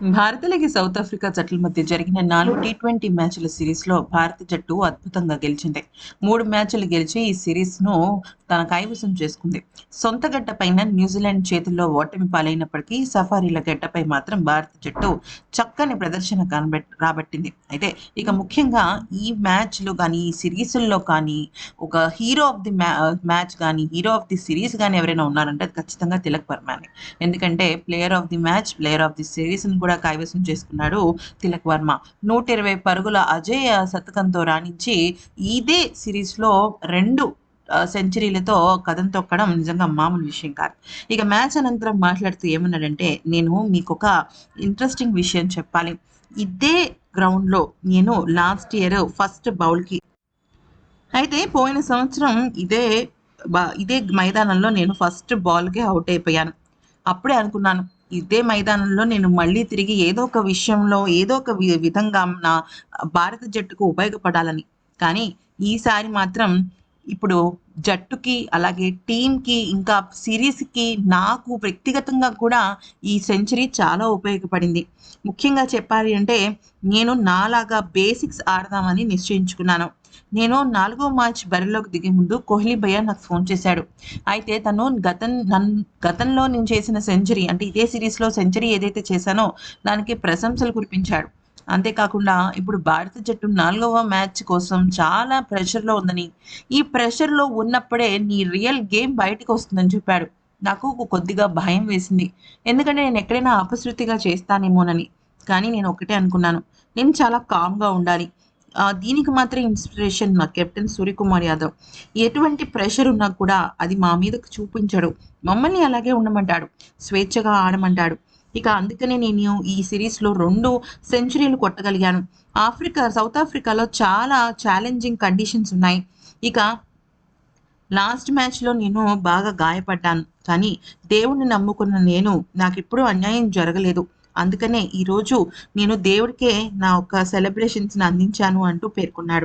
భారత్లకి south Africa జట్ల మధ్య జరిగిన నాలుగు టీ ట్వంటీ మ్యాచ్ల సిరీస్లో భారత జట్టు అద్భుతంగా గెలిచింది. మూడు మ్యాచ్లు గెలిచి ఈ సిరీస్ను తన కైవసం చేసుకుంది. సొంత గడ్డపైన న్యూజిలాండ్ చేతుల్లో ఓటమి పాలైనప్పటికీ సఫారీల గడ్డపై మాత్రం భారత జట్టు చక్కని ప్రదర్శన కనబెట్ రాబట్టింది. అయితే ఇక ముఖ్యంగా ఈ మ్యాచ్లు కానీ ఈ సిరీస్ల్లో కానీ ఒక హీరో ఆఫ్ ది మ్యాచ్ కానీ హీరో ఆఫ్ ది సిరీస్ కానీ ఎవరైనా ఉన్నారంటే అది ఖచ్చితంగా తిలక్ వర్మానే. ఎందుకంటే player of the match player of the సిరీస్ని కూడా కైవసం చేసుకున్నాడు తిలక్ వర్మ. నూట ఇరవై పరుగుల అజయ్ శతకంతో రాణించి ఇదే సిరీస్లో రెండు సెంచరీలతో కథం తొక్కడం నిజంగా మామూలు విషయం కాదు. ఇక మ్యాచ్ అనంతరం మాట్లాడుతూ ఏమన్నాడంటే నేను మీకు ఒక ఇంట్రెస్టింగ్ విషయం చెప్పాలి. ఇదే గ్రౌండ్లో నేను లాస్ట్ ఇయర్ ఫస్ట్ బౌల్కి అయితే పోయిన సంవత్సరం ఇదే ఇదే మైదానంలో నేను ఫస్ట్ బాల్కే అవుట్ అయిపోయాను. అప్పుడే అనుకున్నాను ఇదే మైదానంలో నేను మళ్ళీ తిరిగి ఏదో ఒక విషయంలో ఏదో ఒక వి- విధంగా నా భారత జట్టుకు ఉపయోగపడాలని. కానీ ఈసారి మాత్రం ఇప్పుడు జట్టుకి అలాగే టీంకి ఇంకా సిరీస్కి నాకు వ్యక్తిగతంగా కూడా ఈ సెంచరీ చాలా ఉపయోగపడింది. ముఖ్యంగా చెప్పాలి అంటే నేను నాలాగా బేసిక్స్ ఆడదామని నిశ్చయించుకున్నాను. నేను నాలుగో మ్యాచ్ బరిలోకి దిగే ముందు కోహ్లీ భయ్య నాకు ఫోన్ చేశాడు. అయితే తను గతం నన్ గతంలో నేను చేసిన సెంచరీ అంటే ఇదే సిరీస్లో సెంచరీ ఏదైతే చేశానో దానికి ప్రశంసలు కురిపించాడు. అంతేకాకుండా ఇప్పుడు భారత జట్టు నాలుగవ మ్యాచ్ కోసం చాలా ప్రెషర్లో ఉందని. ఈ ప్రెషర్లో ఉన్నప్పుడే నీ రియల్ గేమ్ బయటకు వస్తుందని చెప్పాడు. నాకు కొద్దిగా భయం వేసింది. ఎందుకంటే నేను ఎక్కడైనా అపశృతిగా చేస్తానేమోనని. కానీ నేను ఒకటే అనుకున్నాను. నేను చాలా కామ్గా ఉండాలి. దీనికి మాత్రం ఇన్స్పిరేషన్ మా కెప్టెన్ సూర్యకుమార్ యాదవ్. ఎటువంటి ప్రెషర్ ఉన్నా కూడా అది మా మీదకు చూపించడు. మమ్మల్ని అలాగే ఉండమంటాడు. స్వేచ్ఛగా ఆడమంటాడు. ఇక అందుకనే నేను ఈ సిరీస్లో రెండు సెంచరీలు కొట్టగలిగాను. ఆఫ్రికా సౌత్ ఆఫ్రికాలో చాలా ఛాలెంజింగ్ కండిషన్స్ ఉన్నాయి. ఇక లాస్ట్ మ్యాచ్లో నేను బాగా గాయపడ్డాను. కానీ దేవుణ్ణి నమ్ముకున్న నేను నాకు ఎప్పుడూ అన్యాయం జరగలేదు. అందుకనే ఈరోజు నేను దేవుడికే నా ఒక సెలబ్రేషన్స్ని అందించాను అంటూ పేర్కొన్నాడు.